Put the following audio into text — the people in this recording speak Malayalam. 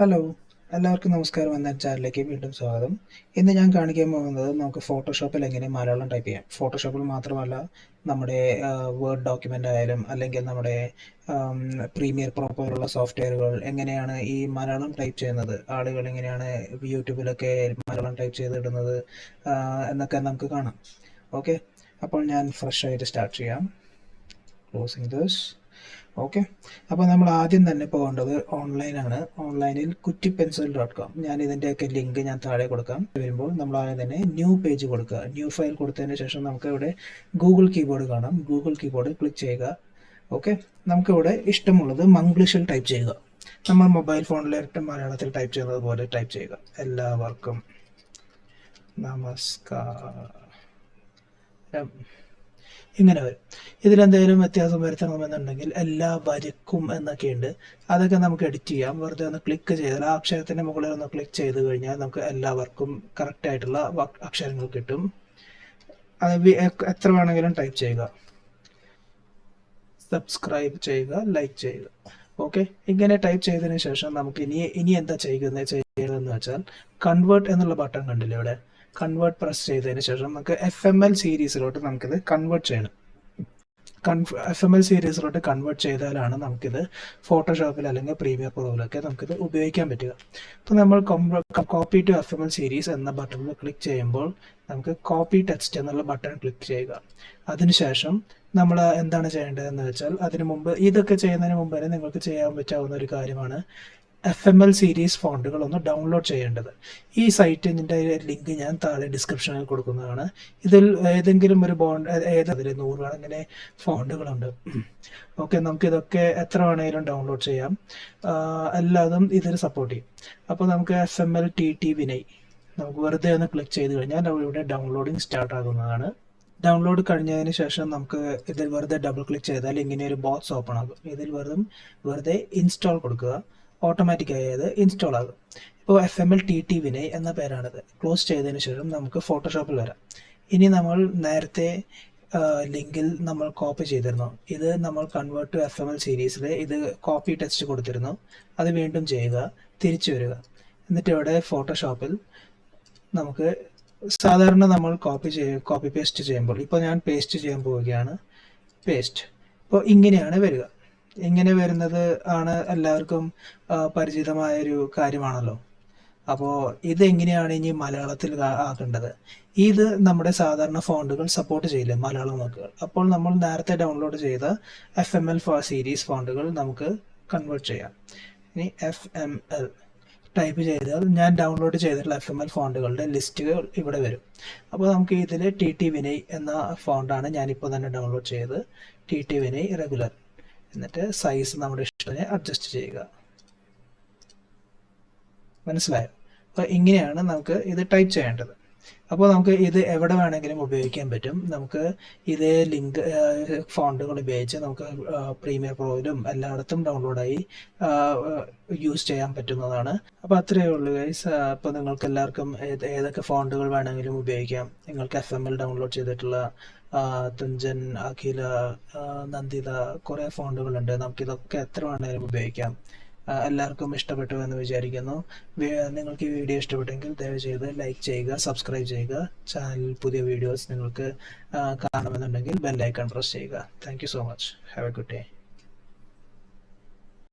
ഹലോ എല്ലാവർക്കും നമസ്കാരം എന്ന ചാനലിലേക്ക് വീണ്ടും സ്വാഗതം. ഇന്ന് ഞാൻ കാണിക്കാൻ പോകുന്നത് നമുക്ക് ഫോട്ടോഷോപ്പിൽ എങ്ങനെ മലയാളം ടൈപ്പ് ചെയ്യാം. ഫോട്ടോഷോപ്പിൽ മാത്രമല്ല നമ്മുടെ വേർഡ് ഡോക്യുമെന്റ് ആയാലും അല്ലെങ്കിൽ നമ്മുടെ പ്രീമിയർ പ്രോ പോലുള്ള സോഫ്റ്റ്വെയറുകൾ എങ്ങനെയാണ് ഈ മലയാളം ടൈപ്പ് ചെയ്യുന്നത്? ആളുകൾ എങ്ങനെയാണ് യൂട്യൂബിലൊക്കെ മലയാളം ടൈപ്പ് ചെയ്തിടുന്നത് എന്നൊക്കെ നമുക്ക് കാണാം. ഓക്കെ അപ്പോൾ ഞാൻ ഫ്രഷ് ആയിട്ട് സ്റ്റാർട്ട് ചെയ്യാം. ക്ലോസിങ് ദിസ് ഓക്കെ അപ്പോൾ നമ്മൾ ആദ്യം തന്നെ പോകേണ്ടത് ഓൺലൈനാണ് ഓൺലൈനിൽ കുറ്റി പെൻസിൽ ഡോട്ട് കോം ഞാൻ ഇതിന്റെയൊക്കെ ലിങ്ക് ഞാൻ താഴെ കൊടുക്കാം. വരുമ്പോൾ നമ്മൾ ആദ്യം തന്നെ ന്യൂ പേജ് കൊടുക്കുക. ന്യൂ ഫയൽ കൊടുത്തതിന് ശേഷം നമുക്ക് ഇവിടെ ഗൂഗിൾ കീബോർഡ് കാണാം. ഗൂഗിൾ കീബോർഡ് ക്ലിക്ക് ചെയ്യുക. ഓക്കെ നമുക്കിവിടെ ഇഷ്ടമുള്ളത് മംഗ്ലീഷിൽ ടൈപ്പ് ചെയ്യുക. നമ്മൾ മൊബൈൽ ഫോണിൽ മലയാളത്തിൽ ടൈപ്പ് ചെയ്യുന്നത് പോലെ ടൈപ്പ് ചെയ്യുക. എല്ലാവർക്കും നമസ്കാരം. ഇങ്ങനെ വരും. ഇതിലെന്തെങ്കിലും വ്യത്യാസം വരുത്തണമെന്നുണ്ടെങ്കിൽ എല്ലാ വരക്കും എന്നൊക്കെയുണ്ട്. അതൊക്കെ നമുക്ക് എഡിറ്റ് ചെയ്യാം. വെറുതെ ഒന്ന് ക്ലിക്ക് ചെയ്താൽ ആ അക്ഷരത്തിന്റെ മുകളിൽ ഒന്ന് ക്ലിക്ക് ചെയ്ത് കഴിഞ്ഞാൽ നമുക്ക് എല്ലാവർക്കും കറക്റ്റ് ആയിട്ടുള്ള അക്ഷരങ്ങൾ കിട്ടും. അത് എത്ര വേണമെങ്കിലും ടൈപ്പ് ചെയ്യുക. സബ്സ്ക്രൈബ് ചെയ്യുക ലൈക്ക് ചെയ്യുക. ഓക്കെ ഇങ്ങനെ ടൈപ്പ് ചെയ്തതിന് ശേഷം നമുക്ക് ഇനി ഇനി എന്താ ചെയ്യുന്നത് ചെയ്യുന്നതെന്ന് വെച്ചാൽ കൺവേർട്ട് എന്നുള്ള ബട്ടൺ കണ്ടില്ലേ ഇവിടെ? കൺവേർട്ട് പ്രസ് ചെയ്തതിന് ശേഷം നമുക്ക് എഫ് എം എൽ സീരീസിലോട്ട് നമുക്കിത് കൺവേർട്ട് ചെയ്യണം. എഫ് എം എൽ സീരീസിലോട്ട് കൺവേർട്ട് ചെയ്താലാണ് നമുക്കിത് ഫോട്ടോഷോപ്പിൽ അല്ലെങ്കിൽ പ്രീമിയർ പ്രോയിലൊക്കെ നമുക്കിത് ഉപയോഗിക്കാൻ പറ്റുക. അപ്പോൾ നമ്മൾ copy to F M L series എന്ന ബട്ടണിൽ ക്ലിക്ക് ചെയ്യുമ്പോൾ നമുക്ക് കോപ്പി ടെക്സ്റ്റ് എന്നുള്ള ബട്ടൺ ക്ലിക്ക് ചെയ്യുക. അതിനുശേഷം നമ്മൾ എന്താണ് ചെയ്യേണ്ടതെന്ന് വെച്ചാൽ അതിനു മുമ്പ് ഇതൊക്കെ ചെയ്യുന്നതിന് മുമ്പ് തന്നെ നിങ്ങൾക്ക് ചെയ്യാൻ പറ്റാവുന്ന ഒരു കാര്യമാണ് എഫ് എം എൽ സീരീസ് ഫോണ്ടുകൾ ഒന്ന് ഡൗൺലോഡ് ചെയ്യേണ്ടത്. ഈ സൈറ്റിന്റെ ലിങ്ക് ഞാൻ താഴെ ഡിസ്ക്രിപ്ഷനിൽ കൊടുക്കുന്നതാണ്. ഇതിൽ ഏതെങ്കിലും ഒരു ബോണ്ട് ഏതതിൽ നൂറുകണക്കിന് ഫോണ്ടുകളുണ്ട് ഓക്കെ നമുക്ക് ഇതൊക്കെ എത്ര വേണമെങ്കിലും ഡൗൺലോഡ് ചെയ്യാം. എല്ലാതും ഇതിൽ സപ്പോർട്ട് ചെയ്യും. അപ്പോൾ നമുക്ക് F M L T T Vinay നമുക്ക് വെറുതെ ഒന്ന് ക്ലിക്ക് ചെയ്ത് കഴിഞ്ഞാൽ ഇവിടെ ഡൗൺലോഡിങ് സ്റ്റാർട്ട് ആകുന്നതാണ്. ഡൗൺലോഡ് കഴിഞ്ഞതിന് ശേഷം നമുക്ക് ഇതിൽ വെറുതെ ഡബിൾ ക്ലിക്ക് ചെയ്താൽ ഇങ്ങനെ ഒരു ബോക്സ് ഓപ്പൺ ആകും. ഇതിൽ വെറുതെ വെറുതെ ഇൻസ്റ്റാൾ കൊടുക്കുക. ഓട്ടോമാറ്റിക്കായി അത് ഇൻസ്റ്റാൾ ആകും. ഇപ്പോൾ F M L T T Vinay എന്ന പേരാണിത്. ക്ലോസ് ചെയ്തതിന് ശേഷം നമുക്ക് ഫോട്ടോഷോപ്പിൽ വരാം. ഇനി നമ്മൾ നേരത്തെ ലിങ്കിൽ നമ്മൾ കോപ്പി ചെയ്തിരുന്നു. ഇത് നമ്മൾ convert to F M L സീരീസിൽ ഇത് കോപ്പി ടെസ്റ്റ് കൊടുത്തിരുന്നു. അത് വീണ്ടും ചെയ്യുക തിരിച്ചു വരിക. എന്നിട്ട് ഇവിടെ ഫോട്ടോഷോപ്പിൽ നമുക്ക് സാധാരണ നമ്മൾ കോപ്പി ചെയ്യ കോപ്പി പേസ്റ്റ് ചെയ്യുമ്പോൾ ഇപ്പോൾ ഞാൻ പേസ്റ്റ് ചെയ്യാൻ പോവുകയാണ്. പേസ്റ്റ് ഇപ്പോൾ ഇങ്ങനെയാണ് വരിക. ഇങ്ങനെ വരുന്നത് ആണ് എല്ലാവർക്കും പരിചിതമായ ഒരു കാര്യമാണല്ലോ. അപ്പോൾ ഇത് എങ്ങനെയാണ് ഇനി മലയാളത്തിൽ ആക്കേണ്ടത്? ഇത് നമ്മുടെ സാധാരണ ഫോണ്ടുകൾ സപ്പോർട്ട് ചെയ്യില്ല മലയാളം വാക്കുകൾ അപ്പോൾ നമ്മൾ നേരത്തെ ഡൗൺലോഡ് ചെയ്ത എഫ് എം എൽ സീരീസ് ഫോണ്ടുകൾ നമുക്ക് കൺവേർട്ട് ചെയ്യാം. ഇനി എഫ് എം എൽ ടൈപ്പ് ചെയ്താൽ ഞാൻ ഡൗൺലോഡ് ചെയ്തിട്ടുള്ള എഫ് എം എൽ ഫോണ്ടുകളുടെ ലിസ്റ്റുകൾ ഇവിടെ വരും. അപ്പോൾ നമുക്ക് ഇതിൽ ടി ടി വിനയ് എന്ന ഫോണ്ടാണ് ഞാനിപ്പോൾ തന്നെ ഡൗൺലോഡ് ചെയ്തത് ടി ടി വിനയ് റെഗുലർ എന്നിട്ട് സൈസ് നമ്മുടെ ഇഷ്ടത്തിന് അഡ്ജസ്റ്റ് ചെയ്യുക. മനസ്സിലായോ? അപ്പോൾ ഇങ്ങനെയാണ് നമുക്ക് ഇത് ടൈപ്പ് ചെയ്യേണ്ടത്. അപ്പോൾ നമുക്ക് ഇത് എവിടെ വേണമെങ്കിലും ഉപയോഗിക്കാൻ പറ്റും. നമുക്ക് ഇതേ ലിങ്ക് ഫോണ്ടുകൾ ഉപയോഗിച്ച് നമുക്ക് പ്രീമിയർ പ്രോയിലും എല്ലായിടത്തും ഡൗൺലോഡായി യൂസ് ചെയ്യാൻ പറ്റുന്നതാണ്. അപ്പോൾ അത്രയേ ഉള്ളൂ ഗൈസ് അപ്പോൾ നിങ്ങൾക്ക് എല്ലാവർക്കും ഏതൊക്കെ ഫോണ്ടുകൾ വേണമെങ്കിലും ഉപയോഗിക്കാം. നിങ്ങൾക്ക് എഫ് എം എൽ ഡൗൺലോഡ് ചെയ്തിട്ടുള്ള തുഞ്ചൻ അഖില നന്ദിത കുറേ ഫോണ്ടുകളുണ്ട്. നമുക്കിതൊക്കെ എത്ര വേണമെങ്കിലും ഉപയോഗിക്കാം. എല്ലാവർക്കും ഇഷ്ടപ്പെട്ടു എന്ന് വിചാരിക്കുന്നു നിങ്ങൾക്ക് ഈ വീഡിയോ ഇഷ്ടപ്പെട്ടെങ്കിൽ ദയവ് ചെയ്ത് ലൈക്ക് ചെയ്യുക സബ്സ്ക്രൈബ് ചെയ്യുക. ചാനൽ പുതിയ വീഡിയോസ് നിങ്ങൾക്ക് കാണണമെന്നുണ്ടെങ്കിൽ ബെല്ലൈക്കൺ പ്രസ് ചെയ്യുക. Thank so much. Have a good day.